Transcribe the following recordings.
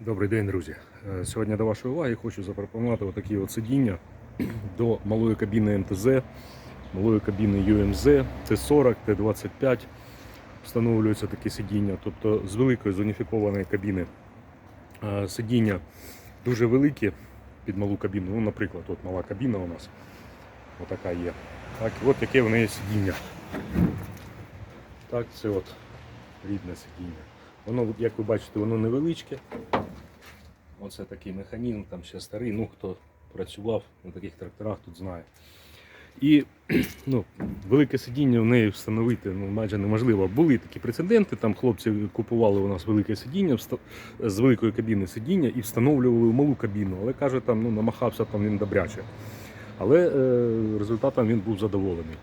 Добрий день, друзі. Е, Сьогодні до вашої уваги хочу запропонувати отакі от сидіння до малої кабіни МТЗ, малої кабіни UMZ, Т40, Т25. Встановлюються такі сидіння, тобто з великої зоніфікованої кабіни. Е, Сидіння дуже великі під малу кабіну. Ну, наприклад, от мала кабіна у нас отака є. Так, от яке в неї сидіння. Так, це от рідне сидіння. Воно, як ви бачите, воно невеличке. Оце такий механізм, там ще старий, ну хто працював на таких тракторах, тут знає. І ну, велике сидіння в неї встановити ну, майже неможливо. Були такі прецеденти, там хлопці купували у нас велике сидіння з великої кабіни сидіння і встановлювали в малу кабіну. Але каже, там ну, намахався там він добряче. Але е, результатом він був задоволений.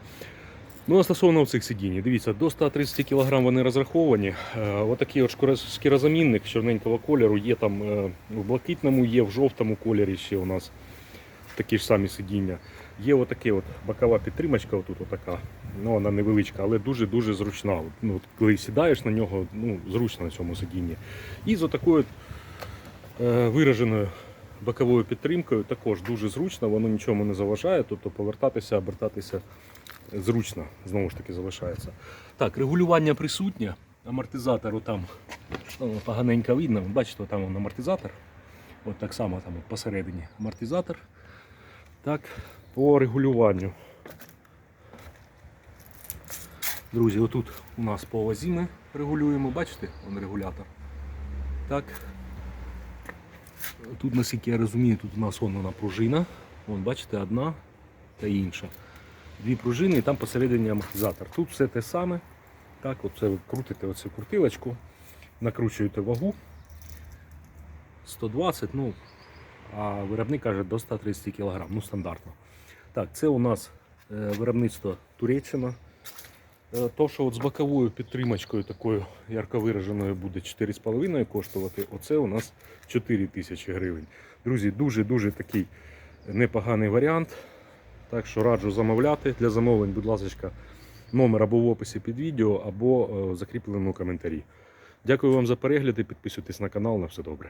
Ну, а стосовно цих сидінь, дивіться, до 130 кг вони розраховані. Е, Отакий от шкірозамінник чорненького кольору є там е, в блакитному, є в жовтому кольорі ще у нас такі ж самі сидіння. Є отаке от бокова підтримочка, отут отака. Ну, вона невеличка, але дуже-дуже зручна. Ну, коли сідаєш на нього, ну, зручно на цьому сидінні. І з отакою от, е, вираженою боковою підтримкою також дуже зручно, воно нічому не заважає, тобто повертатися, обертатися зручно, знову ж таки, залишається. Так, регулювання присутнє. Амортизатор там поганенько видно. Бачите, там он амортизатор. От так само там от посередині амортизатор. Так, по регулюванню. Друзі, отут у нас по вазі ми регулюємо, бачите, он регулятор. Так. Тут, наскільки я розумію, тут у нас вон вона пружина. Вон, бачите, одна та інша. Дві пружини і там посередині амортизатор. Тут все те саме. Так, оце ви крутите оцю крутилочку, накручуєте вагу 120, ну, а виробник каже до 130 кг, ну стандартно. Так, це у нас е, виробництво Туреччина. Е, То, що от з боковою підтримочкою такою ярко вираженою буде 4,5 коштувати, оце у нас 4 тисячі гривень. Друзі, дуже-дуже такий непоганий варіант. Так що раджу замовляти. Для замовлень, будь ласка, номер або в описі під відео, або е, в закріпленому коментарі. Дякую вам за перегляд і підписуйтесь на канал. На все добре.